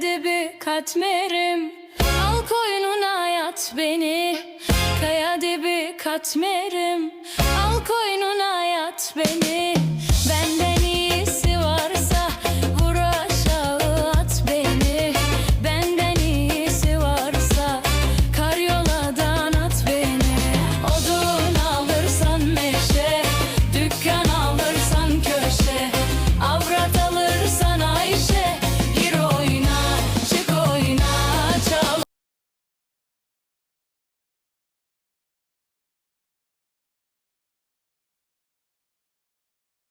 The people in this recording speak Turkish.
dibi katmerim Al koynuna yat beni. Kaya dibi katmerim Al koynuna yat beni.